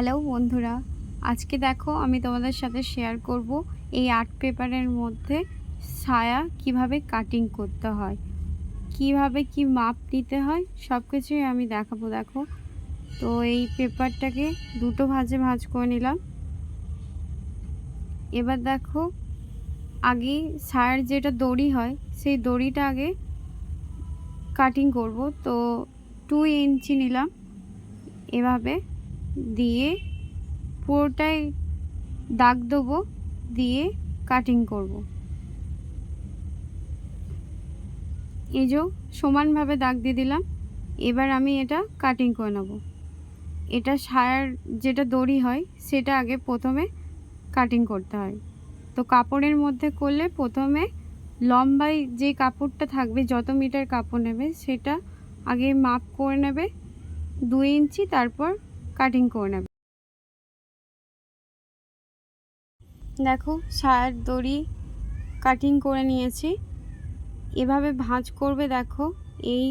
Hello বন্ধুরা। আজকে দেখো আমি তোমাদের সাথে শেয়ার করব এই আর্ট পেপারের মধ্যে ছায়া কীভাবে কাটিং করতে হয়, কীভাবে কি মাপ নিতে হয় সব কিছুই আমি দেখাবো, দেখো। তো এই পেপারটাকে দুটো ভাজে ভাজ করে নিলাম। এবার দেখো, আগে ছায়ার যেটা দড়ি হয়, সেই দড়িটা আগে কাটিং করব। তো টু ইঞ্চি নিলাম, এভাবে। দিয়ে পুরোটাই দাগ দেবো, দিয়ে কাটিং করব। এই যে সমানভাবে দাগ দিয়ে দিলাম, এবার আমি এটা কাটিং করে নেব। এটা সায়ার যেটা দড়ি হয়, সেটা আগে প্রথমে কাটিং করতে হয়। তো কাপড়ের মধ্যে করলে প্রথমে লম্বায় যে কাপড়টা থাকবে, যত মিটার কাপড় নেবে, সেটা আগে মাপ করে নেবে, দুই ইঞ্চি, তারপর কাটিং করে নেবে। দেখো সায়ার দড়ি কাটিং করে নিয়েছি। এভাবে ভাঁজ করবে দেখো, এই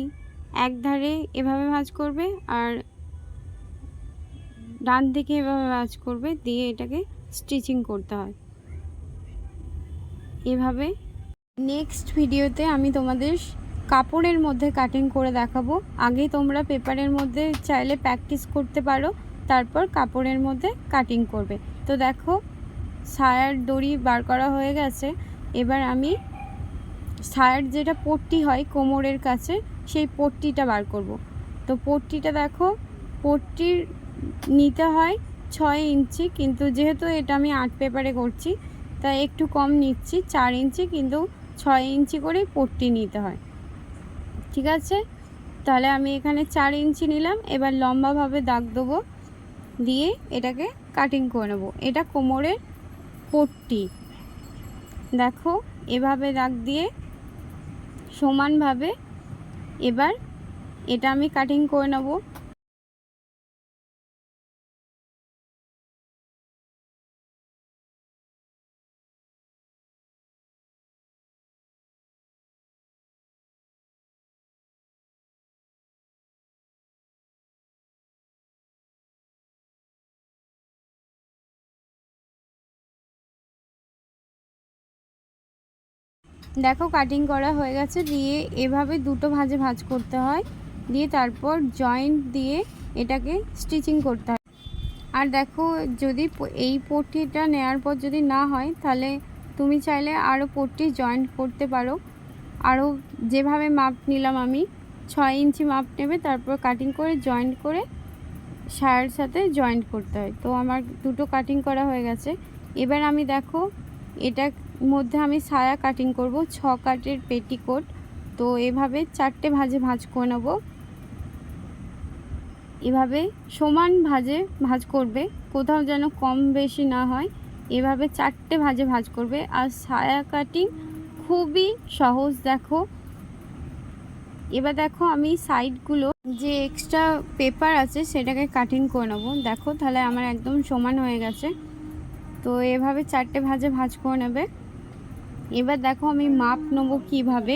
এক ধারে এভাবে ভাঁজ করবে আর ডান দিকে এভাবে ভাঁজ করবে, দিয়ে এটাকে স্টিচিং করতে হয়। এভাবে। নেক্সট ভিডিওতে আমি তোমাদের কাপড়ের মধ্যে কাটিং করে দেখাবো। আগে তোমরা পেপারের মধ্যে চাইলে প্র্যাকটিস করতে পারো, তারপর কাপড়ের মধ্যে কাটিং করবে। তো দেখো সায়ার দড়ি বার করা হয়ে গেছে। এবার আমি সায়ার যেটা পট্টি হয় কোমরের কাছে, সেই পট্টিটা বার করব। তো পট্টিটা দেখো, পট্টির নিতে হয় ছয় ইঞ্চি, কিন্তু যেহেতু এটা আমি আর্ট পেপারে করছি, তাই একটু কম নিচ্ছি, চার ইঞ্চি, কিন্তু ছয় ইঞ্চি করেই পট্টি নিতে হয়। ঠিক আছে? তাহলে আমি এখানে চার ইঞ্চি নিলাম, এবার লম্বাভাবে দাগ দেবো। দিয়ে এটাকে কাটিং করে নেব। এটা কোমরের পট্টি। দেখো, এভাবে দাগ দিয়ে সমানভাবে এবার এটা আমি কাটিং করে নেব। দেখো কাটিং করা হয়ে গেছে, দিয়ে এভাবে দুটো ভাজে ভাজ করতে হয়, দিয়ে তারপর জয়েন্ট দিয়ে এটাকে স্টিচিং করতে হয়। আর দেখো যদি এই পট্টিটা নেওয়ার পর যদি না হয়, তাহলে তুমি চাইলে আরও পট্টি জয়েন্ট করতে পারো। আরও যেভাবে মাপ নিলাম আমি, ছয় ইঞ্চি মাপ নেবে, তারপর কাটিং করে জয়েন্ট করে সায়ার সাথে জয়েন্ট করতে হয়। তো আমার দুটো কাটিং করা হয়ে গেছে। এবার আমি দেখো, এটা মধ্যে আমি সায়া কাটিং করব, ছ কাটের পেটিকোট। তো এভাবে চারটে ভাজে ভাজ করে নেব। এভাবে সমান ভাজে ভাজ করবে, কোথাও যেন কম বেশি না হয়। এভাবে চারটে ভাজে ভাজ করবে। আর সায়া কাটিং খুবই সহজ, দেখো। এবার দেখো আমি সাইডগুলো যে এক্সট্রা পেপার আছে, সেটাকে কাটিং করে নেব। দেখো তাহলে আমার একদম সমান হয়ে গেছে। তো এভাবে চারটে ভাজে ভাজ করে নেবে। এবার দেখো আমি মাপ নেব কীভাবে।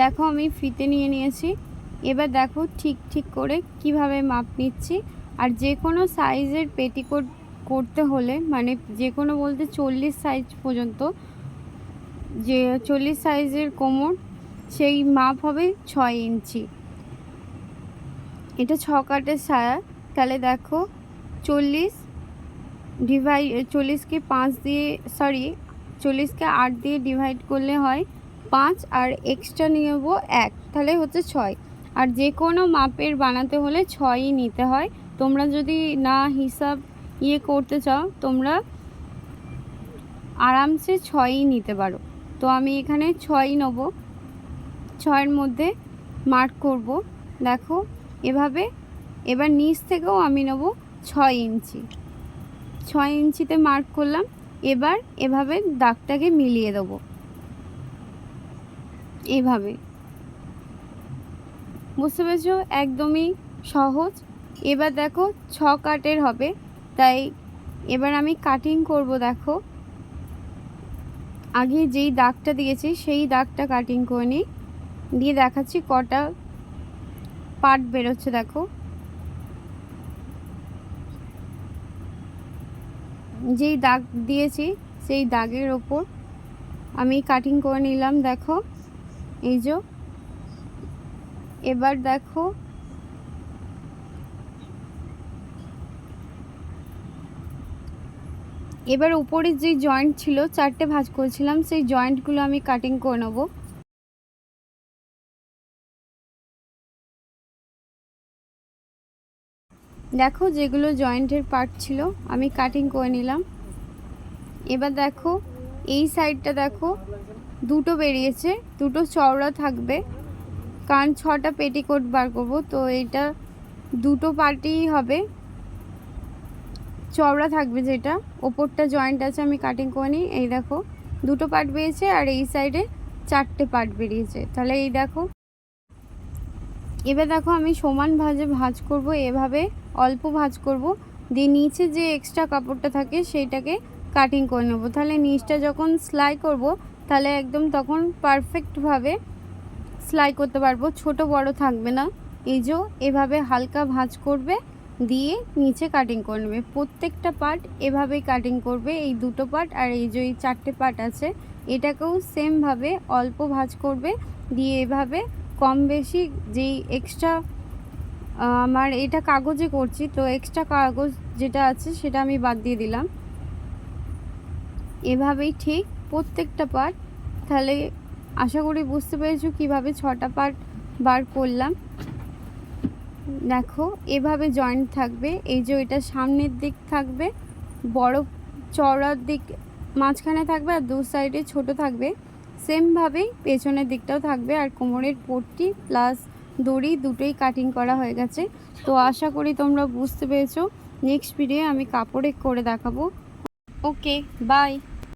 দেখো আমি ফিতে নিয়ে নিয়েছি। এবার দেখো ঠিক ঠিক করে কীভাবে মাপ নিচ্ছি। আর যে কোনো সাইজের পেটিকোট করতে হলে মানে যে কোনো বলতে চল্লিশ সাইজ পর্যন্ত, যে চল্লিশ সাইজের কোমর, সেই মাপ হবে ছয় ইঞ্চি। এটা ছ কাটের ছায়া তাহলে দেখো চল্লিশ ডিভাইড চল্লিশকে পাঁচ দিয়ে সরি চল্লিশকে আট দিয়ে ডিভাইড করলে হয় পাঁচ আর এক্সট্রা নেব এক, তাহলে হচ্ছে ছয়। আর যে কোনো মাপের বানাতে হলে ছয়ই নিতে হয়। তোমরা যদি না হিসাব ইয়ে করতে চাও, তোমরা আরামসে ছয়ই নিতে পারো। তো আমি এখানে ছয়ই নেব। ছয়ের মধ্যে মার্ক করব। দেখো, এভাবে, এবার নিচ থেকেও আমি নেব ছয় ইঞ্চি। ছয় ইঞ্চিতে মার্ক করলাম। এবার এভাবে দাগটাকে মিলিয়ে দেবো। এভাবে। বুঝতে পেরেছ? একদমই সহজ। এবার দেখো ছ কাটের হবে। তাই এবার আমি কাটিং করব, দেখো। আগে যেই দাগটা দিয়েছি, সেই দাগটা কাটিং করে নিই। দিয়ে দেখাচ্ছি কটা পার্ট বেরোচ্ছে, দেখো। যেই দাগ দিয়েছি, সেই দাগের ওপর আমি কাটিং করে নিলাম, দেখো। এই যে, এবার দেখো। এবার উপরের যে জয়েন্ট ছিল, চারটে ভাঁজ করেছিলাম, সেই জয়েন্টগুলো আমি কাটিং করে নেব। দেখো যেগুলো জয়েন্টের পার্ট ছিল, আমি কাটিং করে নিলাম। এবার দেখো, এই সাইডটা দেখো, দুটো বেরিয়েছে, দুটো চওড়া থাকবে। কারণ ছটা পেটিকোট বার করব, তো এইটা দুটো পার্টই হবে। চওড়া থাকবে যেটা, ওপরটা জয়েন্ট আছে, আমি কাটিং করে নিই। এই দেখো, দুটো পার্ট বেরিয়েছে আর এই সাইডে চারটে পার্ট বেরিয়েছে। তাহলে এই দেখো এবার দেখো আমি সমান ভাজে ভাজ করব, এভাবে অল্প ভাজ করব। দিয়ে নিচে যে এক্সট্রা কাপড়টা থাকে সেইটাকে কাটিং করে নেব। তাহলে নিচটা যখন সেলাই করব, তাহলে একদম তখন পারফেক্টভাবে সেলাই করতে পারব। ছোট বড় থাকবে না। এই যে এভাবে হালকা ভাঁজ করবে, দিয়ে নিচে কাটিং করে নেবে। প্রত্যেকটা পার্ট এভাবেই কাটিং করবে, এই দুটো পার্ট আর এই যে এই চারটে পার্ট আছে, এটাকেও সেমভাবে অল্প ভাঁজ করবে, দিয়ে এভাবে কম বেশি যেই এক্সট্রা আমার এটা কাগজে করছি, তো এক্সট্রা কাগজ যেটা আছে সেটা আমি বাদ দিয়ে দিলাম। এভাবেই ঠিক প্রত্যেকটা পার্ট তাহলে আশা করি বুঝতে পেরেছ কীভাবে ছটা পার্ট বার করলাম। দেখো, এভাবে জয়েন্ট থাকবে। এই যে এটা সামনের দিক থাকবে, বড় চওড়ার দিক মাঝখানে থাকবে আর দু সাইডে ছোট থাকবে। সেমভাবেই পেছনের দিকটাও থাকবে আর কোমরের পট্টি প্লাস দড়ি দুটোই কাটিং করা হয়ে গেছে। তো আশা করি তোমরা বুঝতে পেরেছ। নেক্সট ভিডিও আমি কাপড়ে করে দেখাবো। Okay bye